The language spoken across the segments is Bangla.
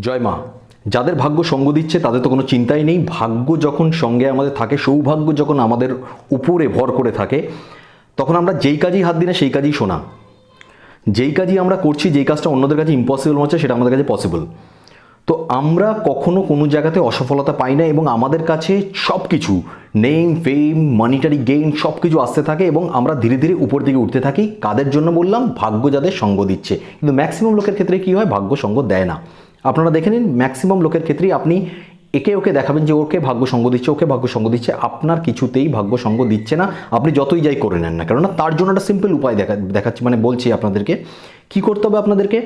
জয় মা। যাদের ভাগ্য সঙ্গ দিচ্ছে, তাদের তো কোনো চিন্তাই নেই। ভাগ্য যখন সঙ্গে আমাদের থাকে, সৌভাগ্য যখন আমাদের উপরে ভর করে থাকে, তখন আমরা যেই কাজেই হাত দিই না, সেই কাজই শোনা যেই কাজই আমরা করছি, যেই কাজটা অন্যদের কাছে ইম্পসিবল মনে হচ্ছে, সেটা আমাদের কাছে পসিবল তো আমরা কখনো কোনো জায়গাতে অসফলতা পাই না এবং আমাদের কাছে সব কিছু নেম ফেম মানিটারি গেইন সব কিছু আসতে থাকে এবং আমরা ধীরে ধীরে উপর দিকে উঠতে থাকি। কাদের জন্য বললাম? ভাগ্য যাদের সঙ্গ দিচ্ছে। কিন্তু ম্যাক্সিমাম লোকের ক্ষেত্রে কী হয়? ভাগ্য সঙ্গ দেয় না। আপনারা দেখে নিন ম্যাক্সিমাম লোকের ক্ষেত্রেই আপনি একে ওকে দেখাবেন যে ওকে ভাগ্য সঙ্গ দিচ্ছে, ওকে ভাগ্য সঙ্গ দিচ্ছে, আপনার কিছুতেই ভাগ্য সঙ্গ দিচ্ছে না, আপনি যতই যাই করে নেন না কেননা তার জন্য একটা সিম্পল উপায় দেখা, দেখাচ্ছি মানে বলছি আপনাদেরকে, কি করতে হবে আপনাদেরকে?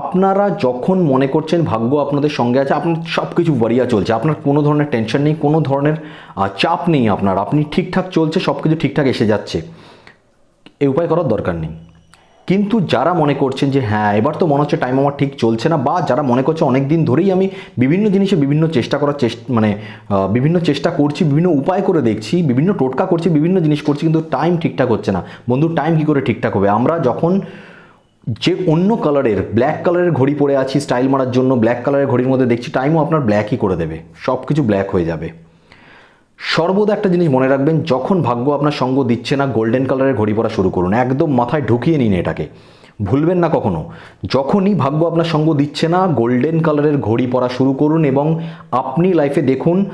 আপনারা যখন মনে করছেন ভাগ্য আপনাদের সঙ্গে আছে, আপনার সব কিছু বাড়িয়া চলছে, আপনার কোনো ধরনের টেনশন নেই, কোনো ধরনের চাপ নেই আপনার, আপনি ঠিকঠাক চলছে সব কিছু ঠিকঠাক এসে যাচ্ছে এই উপায় করার দরকার নেই। কিন্তু যারা মনে করছেন যে হ্যাঁ এবার তো মনে হচ্ছে টাইম আমার ঠিক চলছে না, বা যারা মনে করছে অনেক দিন ধরেই আমি বিভিন্ন জিনিসে বিভিন্ন চেষ্টা করার চেষ্টা মানে বিভিন্ন চেষ্টা করছি, বিভিন্ন উপায় করে দেখছি, বিভিন্ন টোটকা করছি, বিভিন্ন জিনিস করছি, কিন্তু টাইম ঠিকঠাক হচ্ছে না। বন্ধু টাইম কী করে ঠিকঠাক হবে? আমরা যখন যে অন্য কালারের ব্ল্যাক কালারের ঘড়ি পরে আছি স্টাইল মারার জন্য ব্ল্যাক কালারের ঘড়ির মধ্যে দেখছি টাইমও আপনার ব্ল্যাকই করে দেবে। সব কিছু ব্ল্যাক হয়ে যাবে। সর্বদা একটা জিনিস মনে রাখবেন, যখন ভাগ্য আপনার সঙ্গ দিচ্ছে না গোল্ডেন কালারের ঘড়ি পরা শুরু করুন। একদম মাথায় ঢুকিয়ে নিন এটাকে। ভুলবেন না কখনো। যখনই ভাগ্য আপনার সঙ্গ দিচ্ছে না গোল্ডেন কালারের ঘড়ি পরা শুরু করুন এবং আপনি লাইফে দেখুন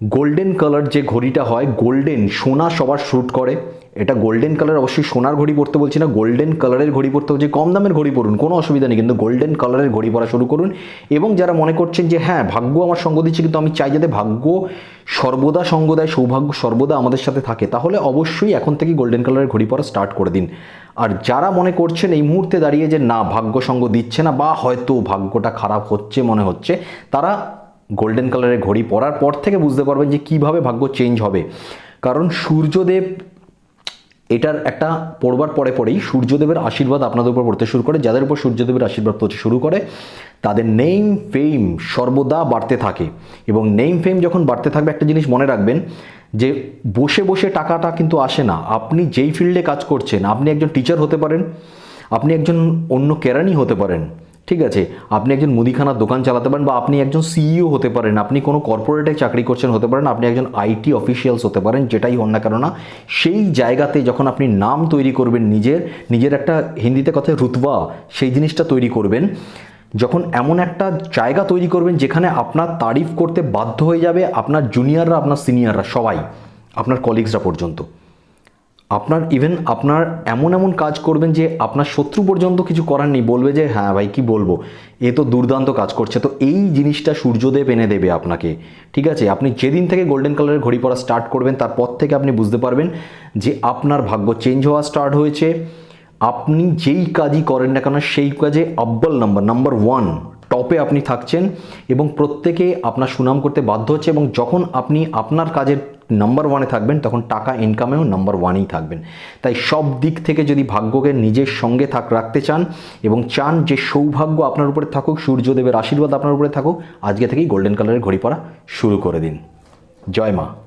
গোল্ডেন কালার যে ঘড়িটা হয় গোল্ডেন সোনা সবার শ্যুট করে। এটা গোল্ডেন কালার অবশ্যই সোনার ঘড়ি পরতে বলছি না গোল্ডেন কালারের ঘড়ি পরতে বলছি। কম দামের ঘড়ি পরুন, কোনো অসুবিধা নেই, কিন্তু গোল্ডেন কালারের ঘড়ি পরা শুরু করুন। এবং যারা মনে করছেন যে হ্যাঁ ভাগ্য আমার সঙ্গ দিচ্ছে, কিন্তু আমি চাই যাতে ভাগ্য সর্বদা সঙ্গ দেয়, সৌভাগ্য সর্বদা আমাদের সাথে থাকে, তাহলে অবশ্যই এখন থেকে গোল্ডেন কালারের ঘড়ি পরা স্টার্ট করে দিন। আর যারা মনে করছেন এই মুহূর্তে দাঁড়িয়ে যে, না, ভাগ্য সঙ্গ দিচ্ছে না, বা হয়তো ভাগ্যটা খারাপ হচ্ছে, মনে হচ্ছে, তারা গোল্ডেন কালারের ঘড়ি পরার পর থেকে বুঝতে পারবেন যে কীভাবে ভাগ্য চেঞ্জ হবে। কারণ সূর্যদেব এটার একটা পড়বার পরে পরেই সূর্যদেবের আশীর্বাদ আপনাদের উপর পড়তে শুরু করে। যাদের উপর সূর্যদেবের আশীর্বাদ পড়তে শুরু করে, তাদের নেম ফেম সর্বদা বাড়তে থাকে। এবং নেম ফেম যখন বাড়তে থাকবে, একটা জিনিস মনে রাখবেন যে বসে বসে টাকাটা কিন্তু আসে না। আপনি যেই ফিল্ডে কাজ করছেন, আপনি একজন টিচার হতে পারেন, আপনি একজন অন্য কেরানি হতে পারেন। ঠিক আছে, আপনি একজন মুদিখানার দোকান চালাতে পারেন বা আপনি একজন সিইও হতে পারেন, আপনি কোনো কর্পোরেটে চাকরি করছেন হতে পারেন, আপনি একজন আইটি অফিসিয়ালস হতে পারেন, যেটাই হন না কেননা, সেই জায়গাতে যখন আপনি নাম তৈরি করবেন নিজের নিজের একটা হিন্দিতে কথায় রুতবা, সেই জিনিসটা তৈরি করবেন, যখন এমন একটা জায়গা তৈরি করবেন যেখানে আপনার তারিফ করতে বাধ্য হয়ে যাবে আপনার জুনিয়ররা আপনার সিনিয়ররা সবাই, আপনার কলিগসরা পর্যন্ত। আপনার ইভেন আপনার এমন এমন কাজ করবেন যে আপনার শত্রু পর্যন্ত কিছু করার নেই, বলবে যে হ্যাঁ ভাই, কি বলব? এ তো দুর্দান্ত কাজ করছে। তো এই জিনিসটা সূর্যদেব এনে দেবে আপনাকে, ঠিক আছে? আপনি যেদিন থেকে গোল্ডেন কালারের ঘড়ি পরা স্টার্ট করবেন তারপর থেকে আপনি বুঝতে পারবেন যে আপনার ভাগ্য চেঞ্জ হওয়া স্টার্ট হয়েছে। আপনি যেই কাজই করেন না কেন, সেই কাজে আব্বাল নাম্বার নাম্বার ওয়ান টপে আপনি থাকছেন এবং প্রত্যেকে আপনার সুনাম করতে বাধ্য হচ্ছে এবং যখন আপনি আপনার কাজের নাম্বার ওয়ানে থাকবেন, তখন টাকা ইনকামেও নাম্বার ওয়ানেই থাকবেন। তাই সব দিক থেকে যদি ভাগ্যকে নিজের সঙ্গে থাক, রাখতে চান এবং চান যে সৌভাগ্য আপনার উপরে থাকুক, সূর্যদেবের আশীর্বাদ আপনার উপরে থাকুক, আজকে থেকেই গোল্ডেন কালারের ঘড়ি পরা শুরু করে দিন। জয় মা।